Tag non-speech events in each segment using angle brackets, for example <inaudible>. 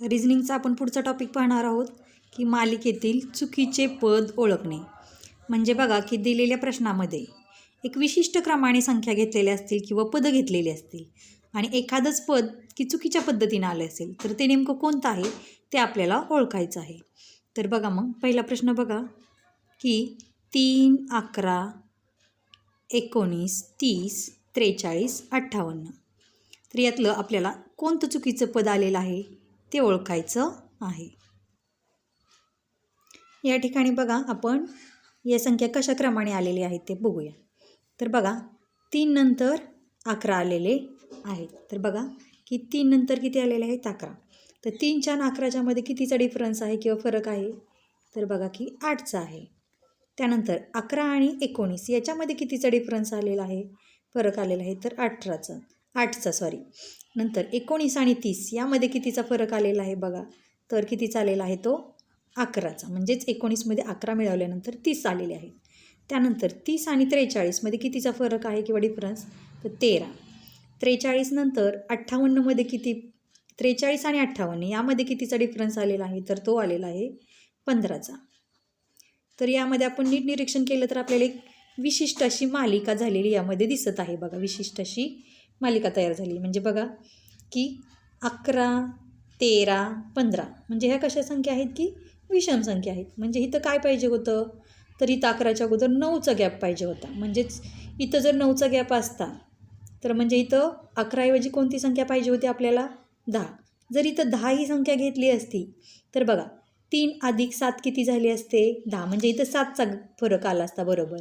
रिझनिंगचा आपण पुढचा टॉपिक पाहणार आहोत की मालिकेतील चुकीचे पद ओळखणे. म्हणजे बघा की दिलेल्या प्रश्नामध्ये एक विशिष्ट क्रमाने संख्या घेतलेल्या असतील किंवा पदं घेतलेली असतील आणि एखादंच पद की चुकीच्या पद्धतीनं आलं असेल तर ते नेमकं कोणतं आहे ते आपल्याला ओळखायचं आहे. तर बघा मग पहिला प्रश्न बघा की तीन अकरा एकोणीस तीस त्रेचाळीस अठ्ठावन्न. तर यातलं आपल्याला कोणतं चुकीचं पद आलेलं आहे? ते ओळखायचं आहे. या ठिकाणी बघा आपण या संख्या कशा क्रमाने आलेली आहेत ते बघूया. तर बघा तीन नंतर अकरा आलेले आहेत. तर बघा की तीन नंतर किती आलेले आहेत? अकरा. तर तीनच्या आणि अकराच्यामध्ये कितीचा डिफरन्स आहे किंवा फरक आहे? तर बघा की आठचा आहे. त्यानंतर अकरा आणि एकोणीस याच्यामध्ये कितीचा डिफरन्स आलेला आहे? फरक आलेला आहे. तर अठराचा. आठचा सॉरी नंतर एकोणीस आणि तीस यामध्ये कितीचा फरक आलेला आहे बघा? तर कितीचा आलेला आहे तो? अकराचा. म्हणजेच एकोणीसमध्ये अकरा मिळवल्यानंतर तीस आलेले आहेत. त्यानंतर तीस आणि त्रेचाळीसमध्ये कितीचा फरक आहे किंवा डिफरन्स तर तेरा. त्रेचाळीस नंतर अठ्ठावन्नमध्ये किती? त्रेचाळीस आणि अठ्ठावन्न यामध्ये कितीचा डिफरन्स आलेला आहे? तर तो आलेला आहे पंधराचा. तर यामध्ये आपण नीट निरीक्षण केलं तर आपल्याला एक विशिष्ट अशी मालिका झालेली यामध्ये दिसत आहे बघा. विशिष्ट अशी मालिका तयार झाली. म्हणजे बघा की अकरा तेरा पंधरा म्हणजे ह्या कशा संख्या आहेत की विषम संख्या आहेत. म्हणजे इथं काय पाहिजे होतं? तर इथं अकराच्या अगोदर नऊचा गॅप पाहिजे होता. म्हणजेच इथं जर नऊचा गॅप असता तर म्हणजे इथं अकराऐवजी कोणती संख्या पाहिजे होती आपल्याला? दहा. जर इथं दहा ही संख्या घेतली असती तर बघा तीन अधिक सात किती झाली असते? दहा. म्हणजे इथं सातचा फरक आला असता बरोबर.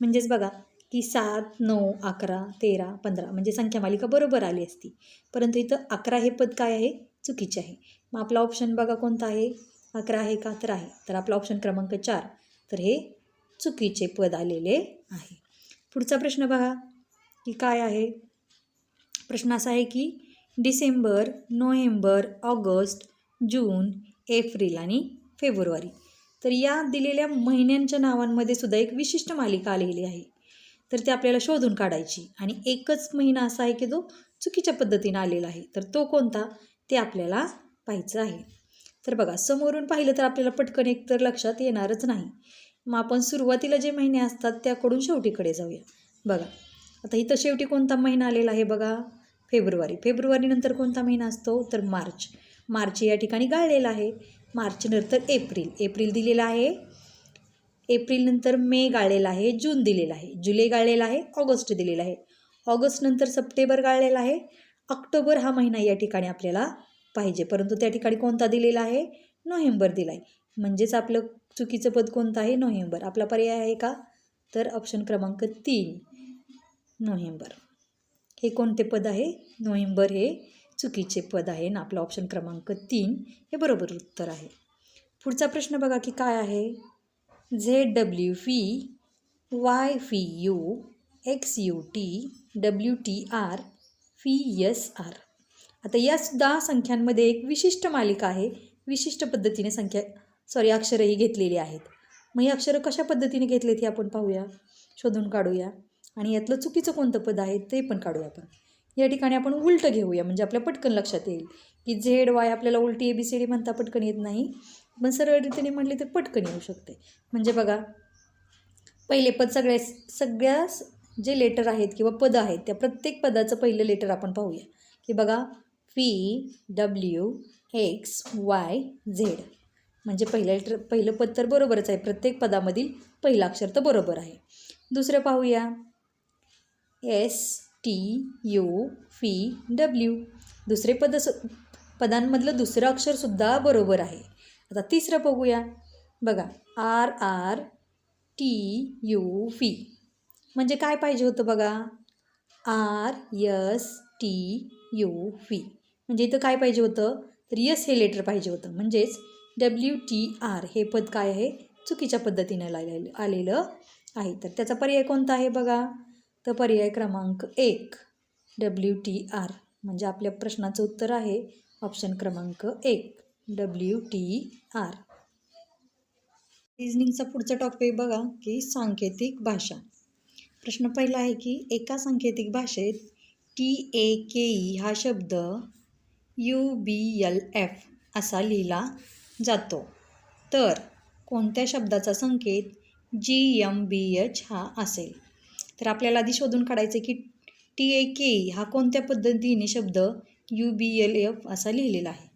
म्हणजेच बघा की सात नऊ अकरा तेरा पंधरा म्हणजे संख्या मालिका बरोबर आली असती. परंतु इथं अकरा हे पद काय आहे? चुकीचे आहे. मग आपला ऑप्शन बघा कोणता आहे? अकरा आहे का? तर आहे. तर आपला ऑप्शन क्रमांक चार. तर हे चुकीचे पद आलेले आहे. पुढचा प्रश्न बघा की काय आहे? प्रश्न असा आहे की December November August June April आणि फेब्रुवारी. तर या दिलेल्या महिन्यांच्या नावांमध्ये सुद्धा एक विशिष्ट मालिका आलेली आहे. तर ते आपल्याला शोधून काढायची. आणि एकच महिना असा आहे की जो चुकीच्या पद्धतीनं आलेला आहे. तर तो कोणता? ते आपल्याला पाहायचं आहे. तर बघा समोरून पाहिलं तर आपल्याला पटकन एक तर लक्षात येणारच नाही. मग आपण सुरुवातीला जे महिने असतात त्याकडून शेवटीकडे जाऊया. बघा आता इथं शेवटी कोणता महिना आलेला आहे बघा? फेब्रुवारी. फेब्रुवारीनंतर कोणता महिना असतो? तर मार्च. मार्च या ठिकाणी गाळलेला आहे. मार्च नंतर एप्रिल. एप्रिल दिलेला आहे एप्रिलनंतर मे गाळलेला आहे जून दिलेला आहे जुलै गाळलेला आहे ऑगस्ट दिलेला आहे. ऑगस्टनंतर सप्टेंबर गाळलेला आहे. ऑक्टोबर हा महिना या ठिकाणी आपल्याला पाहिजे. परंतु त्या ठिकाणी कोणता दिलेला आहे? नोव्हेंबर दिला आहे म्हणजेच आपलं चुकीचं पद कोणतं आहे? नोव्हेंबर. आपला पर्याय आहे का? तर ऑप्शन क्रमांक तीन नोव्हेंबर. हे कोणते पद आहे? नोव्हेंबर हे चुकीचे पद आहे ना? आपलं ऑप्शन क्रमांक तीन हे बरोबर उत्तर आहे. पुढचा प्रश्न बघा की काय आहे? Z W V Y V U X U T W T R V S R. आता यासुद्धा संख्यांमध्ये एक विशिष्ट मालिका आहे. विशिष्ट पद्धतीने संख्या सॉरी अक्षरंही घेतलेली आहेत. मग ही अक्षरं कशा पद्धतीने घेतलेत हे आपण पाहूया. शोधून काढूया. आणि यातलं चुकीचं कोणतं पद आहे ते पण काढूया आपण. या ठिकाणी आपण उलटं घेऊया म्हणजे आपल्या पटकन लक्षात येईल. की झेड वाय आपल्याला उलटी ए बी सी डी म्हणता पटकन येत नाही. पण सरळ रीतीने म्हटले तर पटकन येऊ शकते. म्हणजे बघा पहिले पद सगळ्या सगळ्या जे लेटर आहेत किंवा पदं आहेत त्या प्रत्येक पदाचं पहिलं लेटर आपण पाहूया. की बघा P W X Y Z म्हणजे पहिलं लेटर पहिलं पद तर बरोबरच आहे. प्रत्येक पदामधील पहिलं अक्षर तर बरोबर आहे. दुसरं पाहूया. S T U V W दुसरे पद पदांमधलं दुसरं अक्षरसुद्धा बरोबर आहे. आता तिसरं बघूया. बघा R R T U V म्हणजे काय पाहिजे होतं बघा? R S T U V म्हणजे इथं काय पाहिजे होतं? तर यस हे लेटर पाहिजे होतं. म्हणजेच डब्ल्यू टी आर हे पद काय आहे? चुकीच्या पद्धतीनं आलेलं आलेलं आहे. तर त्याचा पर्याय कोणता आहे बघा? तर पर्याय क्रमांक एक डब्ल्यू टी आर म्हणजे आपल्या प्रश्नाचं उत्तर आहे ऑप्शन क्रमांक एक डब्ल्यू टी आर रिजनिंगचा पुढचा टॉपिक बघा की सांकेतिक भाषा. प्रश्न पहिला आहे की एका सांकेतिक भाषेत टी ए के ई हा शब्द यू बी एल एफ असा लिहिला जातो. तर कोणत्या शब्दाचा संकेत जी एम बी एच हा असेल? तर आपल्याला आधी शोधून काढायचं की टी ए के हा कोणत्या पद्धतीने शब्द यू बी एल एफ असा लिहिलेला आहे?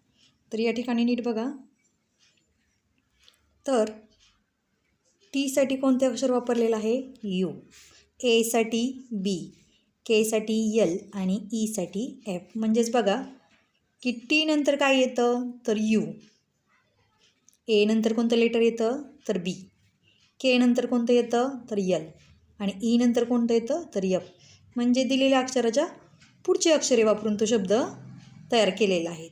तर या ठिकाणी नीट बघा. तर टीसाठी कोणते अक्षर वापरलेलं आहे? यू एसाठी बी केसाठी यल आणि e ईसाठी एफ म्हणजेच बघा की टी नंतर काय येतं? तर यू ए नंतर कोणतं लेटर येतं? तर बी के नंतर कोणतं येतं? तर यल आणि ई नंतर कोणतं येतं? तर यफ. म्हणजे दिलेल्या अक्षराच्या पुढची अक्षरे वापरून तो शब्द तयार केलेला आहे.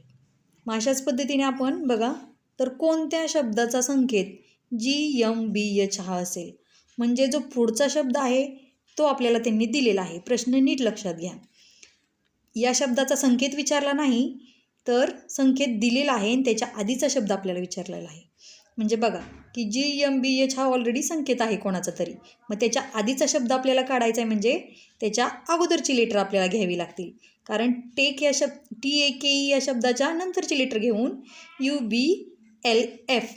मग अशाच पद्धतीने आपण बघा तर कोणत्या शब्दाचा संकेत जी यम बी एच हा असेल? म्हणजे जो पुढचा शब्द आहे तो आपल्याला त्यांनी दिलेला आहे. प्रश्न नीट लक्षात घ्या. या शब्दाचा संकेत विचारला नाही तर संकेत दिलेला आहे आणि त्याच्या आधीचा शब्द आपल्याला विचारलेला आहे. म्हणजे बघा की जी एम बी एच हा ऑलरेडी संकेत आहे कोणाचा तरी मग त्याच्या आधीचा शब्द आपल्याला काढायचा आहे म्हणजे त्याच्या अगोदरची लेटर आपल्याला घ्यावी लागतील. कारण टेक या शब्द टी ए के ई या शब्दाच्या नंतरची लेटर घेऊन यू बी एल एफ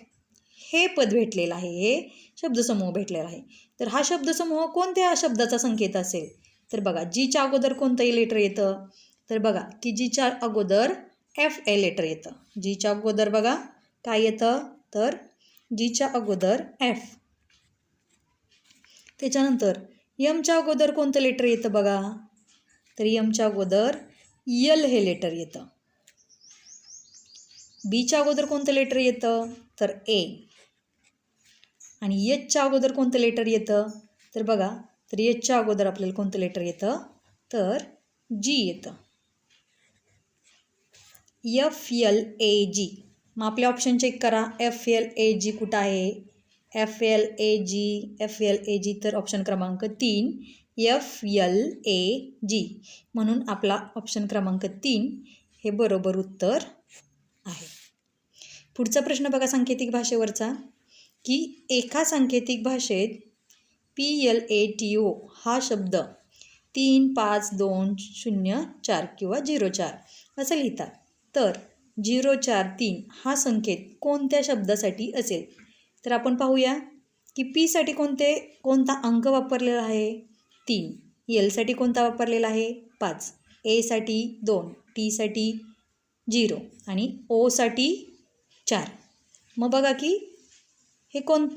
हे पद भेटलेलं आहे हे शब्दसमूह भेटलेला आहे. तर हा शब्दसमूह कोणत्या शब्दाचा संकेत असेल? तर बघा जीच्या अगोदर कोणतंही लेटर येतं? तर बघा की जीच्या अगोदर एफ ए लेटर येतं. जीच्या अगोदर बघा काय येतं? तर जीच्या अगोदर एफ त्याच्यानंतर यमच्या अगोदर कोणतं लेटर येतं बघा? तर यमच्या अगोदर यल हे लेटर येतं. बीच्या अगोदर कोणतं लेटर येतं? तर ए आणि यचच्या अगोदर कोणतं लेटर येतं? तर बघा तर यचच्या अगोदर आपल्याला कोणतं लेटर येतं? तर जी येतं. एफ यल ए जी मग आपले ऑप्शन चेक करा. एफ एल ए जी कुठं आहे? F L A G F L A G तर ऑप्शन क्रमांक तीन. एफ एल ए जी म्हणून आपला ऑप्शन क्रमांक तीन हे बरोबर उत्तर आहे. पुढचा प्रश्न बघा सांकेतिक भाषेवरचा. की एका सांकेतिक भाषेत P L A T O हा शब्द तीन पाच दोन शून्य चार किंवा झिरो चार असं लिहितात. तर झिरो चार तीन हा संकेत कोणत्या शब्दासाठी असेल? तर आपण पाहूया की पीसाठी कोणते कोणता अंक वापरलेला आहे? तीन. एलसाठी कोणता वापरलेला आहे? पाच. एसाठी दोन. टीसाठी झिरो. आणि ओसाठी चार. मग बघा की हे कोण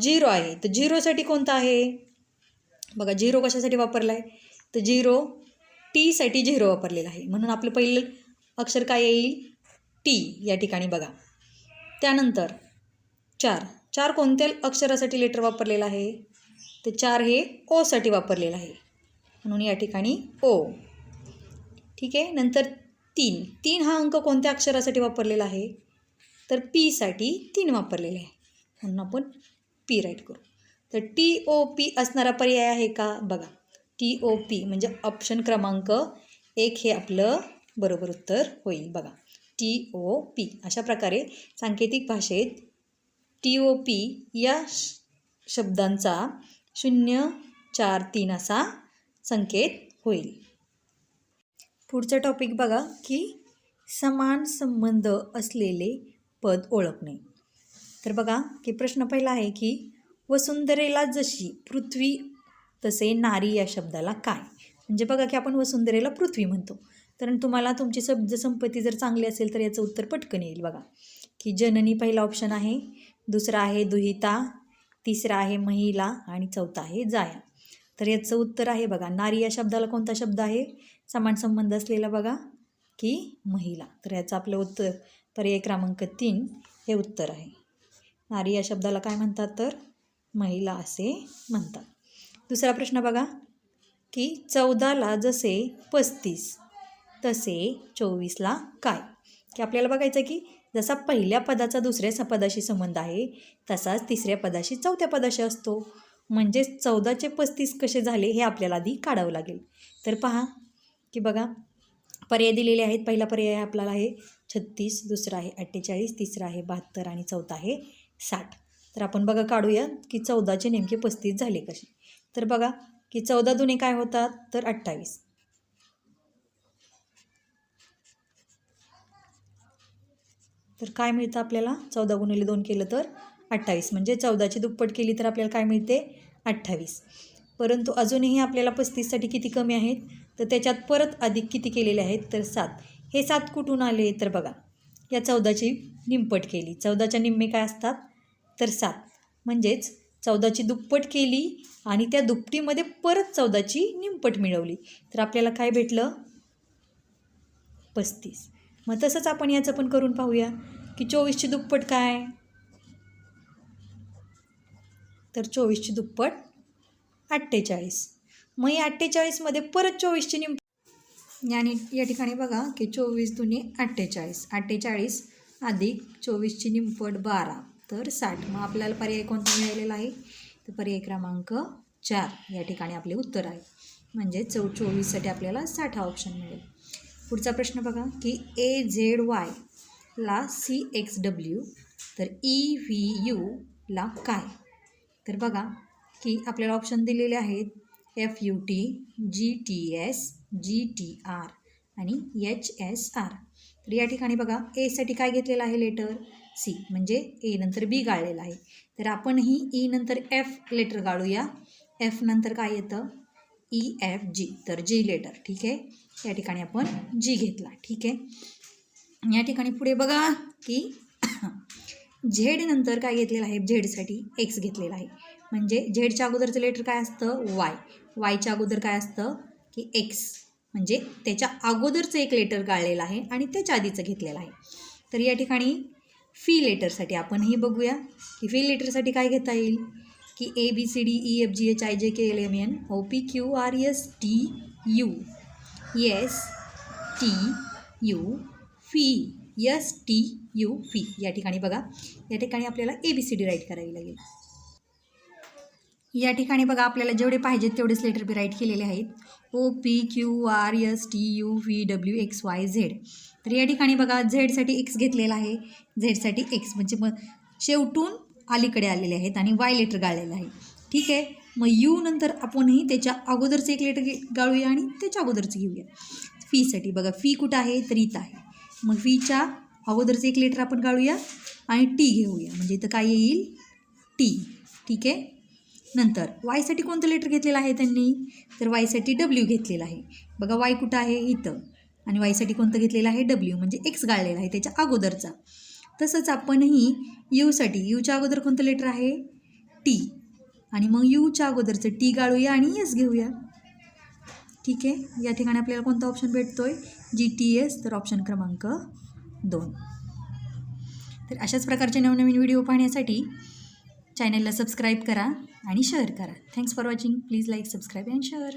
झिरो आहे. तर झिरोसाठी कोणता आहे? बघा झिरो कशासाठी वापरला आहे तर झिरो टीसाठी झिरो वापरलेला आहे. म्हणून आपलं पहिलं अक्षर काय येईल? टी या ठिकाणी बघा. त्यानंतर चार. चार कोणत्या अक्षरासाठी लेटर वापरलेलं आहे? तर चार हे ओसाठी वापरलेलं आहे. म्हणून या ठिकाणी ओ ठीक आहे? नंतर तीन. तीन हा अंक कोणत्या अक्षरासाठी वापरलेला आहे? तर पीसाठी तीन वापरलेले आहे. म्हणून आपण पी राईट करू. तर टी ओ पी असणारा पर्याय आहे का? बघा. टी ओ पी म्हणजे ऑप्शन क्रमांक एक हे आपलं बरोबर उत्तर होईल. बघा. टी ओ पी अशा प्रकारे सांकेतिक भाषेत टी ओ पी या श शब्दांचा शून्य चार तीन असा संकेत होईल. पुढचं टॉपिक बघा की समान संबंध असलेले पद ओळखणे. तर बघा की प्रश्न पहिला आहे की वसुंधरेला जशी पृथ्वी तसे नारी या शब्दाला काय? म्हणजे बघा की आपण वसुंधरेला पृथ्वी म्हणतो. कारण तुम्हाला तुमची शब्द संपत्ती जर चांगली असेल तर याचं उत्तर पटकन येईल बघा. की जननी पहिला ऑप्शन आहे दुसरा आहे दुहिता तिसरा आहे महिला आणि चौथा आहे जाया. तर याचं उत्तर आहे बघा. नारी या शब्दाला कोणता शब्द आहे? समान संबंध असलेला बघा. की महिला. तर याचं आपलं उत्तर पर्याय क्रमांक तीन हे उत्तर आहे. नारी या शब्दाला काय म्हणतात तर? महिला असे म्हणतात. दुसरा प्रश्न बघा. की चौदाला जसे पस्तीस तसे चोवीसला काय? की आपल्याला बघायचं की जसा पहिल्या पदाचा दुसऱ्या पदाशी संबंध आहे तसाच तिसऱ्या पदाशी चौथ्या पदाशी असतो. म्हणजेच चौदाचे पस्तीस कसे झाले हे आपल्याला आधी काढावं लागेल. तर पहा की बघा पर्याय दिलेले आहेत. पहिला पर्याय आपल्याला आहे छत्तीस दुसरा आहे अठ्ठेचाळीस तिसरा आहे बहात्तर आणि चौथा आहे साठ. तर आपण बघा काढूया की चौदाचे नेमके पस्तीस झाले कसे. तर बघा की चौदा दुने काय होतात? तर अठ्ठावीस. तर काय मिळतं आपल्याला? चौदा गुणिले दोन केलं तर अठ्ठावीस. म्हणजे चौदाची दुप्पट केली तर आपल्याला काय मिळते? अठ्ठावीस. परंतु अजूनही आपल्याला पस्तीससाठी किती कमी आहेत? तर त्याच्यात परत अधिक किती केलेले आहेत? तर सात. हे सात कुठून आले? तर बघा या चौदाची निमपट केली. चौदाच्या निम्मे काय असतात? तर सात. म्हणजेच चौदाची दुप्पट केली आणि त्या दुपटीमध्ये परत चौदाची निमपट मिळवली. तर आपल्याला काय भेटलं? पस्तीस. मग तसंच आपण याचं पण करून पाहूया की चोवीसची दुप्पट काय? तर चोवीसची दुप्पट अठ्ठेचाळीस. मग या अठ्ठेचाळीसमध्ये परत चोवीसची निम आणि या ठिकाणी बघा की चोवीस दुनी अठ्ठेचाळीस. अठ्ठेचाळीस अधिक चोवीसची निमपट बारा. तर साठ. मग आपल्याला पर्याय कोणता मिळालेला आहे? तर पर्याय क्रमांक चार. या ठिकाणी आपले उत्तर आहे. म्हणजे चौ चोवीससाठी आपल्याला साठ हा ऑप्शन मिळेल. पुढचा प्रश्न बघा की ए झेड वाय ला सी एक्स डब्ल्यू तर ई व्ही यूला काय? तर बघा की आपल्याला ऑप्शन दिलेले आहेत F U T G T S G T R आणि एच एस आर. तर या ठिकाणी बघा एसाठी काय घेतलेलं आहे लेटर सी म्हणजे ए नंतर बी गाळलेलं आहे. तर आपणही ई नंतर एफ लेटर गाळूया. एफ नंतर काय येतं? ई एफ जी तर जी लेटर ठीक आहे? या ठिकाणी आपण जी घेतला. ठीक आहे? या ठिकाणी पुढे बघा की <coughs> झेड नंतर काय घेतलेलं आहे? झेडसाठी एक्स घेतलेला आहे. म्हणजे झेडच्या अगोदरचं लेटर काय असतं? वाय वायच्या अगोदर काय असतं? की एक्स म्हणजे त्याच्या अगोदरचं एक लेटर गाळलेलं आहे आणि त्याच्या आधीचं घेतलेलं आहे. तर या ठिकाणी फी लेटरसाठी आपणही बघूया की फी लेटरसाठी काय घेता येईल? की A B C D E F G H I J K L M N O P Q R S T U S T U V S T U V या ठिकाणी बघा. या ठिकाणी आपल्याला A B C D write करावी लागेल. या ठिकाणी बघा आपल्याला जेवढे पाहिजेत तेवढेच लेटर बी राईट केलेले आहेत. O P Q R S T U V W X Y Z तर या ठिकाणी बघा झेडसाठी एक्स घेतलेला आहे. झेडसाठी एक्स म्हणजे मग शेवटून अलीकडे आलेले आहेत आणि वाय लेटर गाळलेलं आहे. ठीक आहे? मग यू नंतर आपणही त्याच्या अगोदरचं एक लेटर घे गाळूया आणि त्याच्या अगोदरचं घेऊया. फीसाठी बघा फी कुठं आहे? तर इथं आहे. मग फीच्या अगोदरचं एक लेटर आपण गाळूया आणि टी घेऊया. म्हणजे इथं काय येईल? टी ठीक आहे? नंतर वायसाठी कोणतं लेटर घेतलेलं आहे त्यांनी? तर वायसाठी डब्ल्यू घेतलेलं आहे. बघा वाय कुठं आहे? इथं. आणि वायसाठी कोणतं घेतलेलं आहे? डब्ल्यू म्हणजे एक्स गाळलेला आहे त्याच्या अगोदरचा. तसंच आपणही यूसाठी यूच्या अगोदर कोणतं लेटर आहे? टी आणि मग यूच्या अगोदरचं टी गाळूया आणि एस घेऊया. ठीक आहे? या ठिकाणी आपल्याला कोणता ऑप्शन भेटतो आहे जी टी एस तर ऑप्शन क्रमांक दोन. तर अशाच प्रकारचे नवनवीन व्हिडिओ पाहण्यासाठी चॅनलला सबस्क्राईब करा आणि शेअर करा. Thanks for watching please like subscribe and share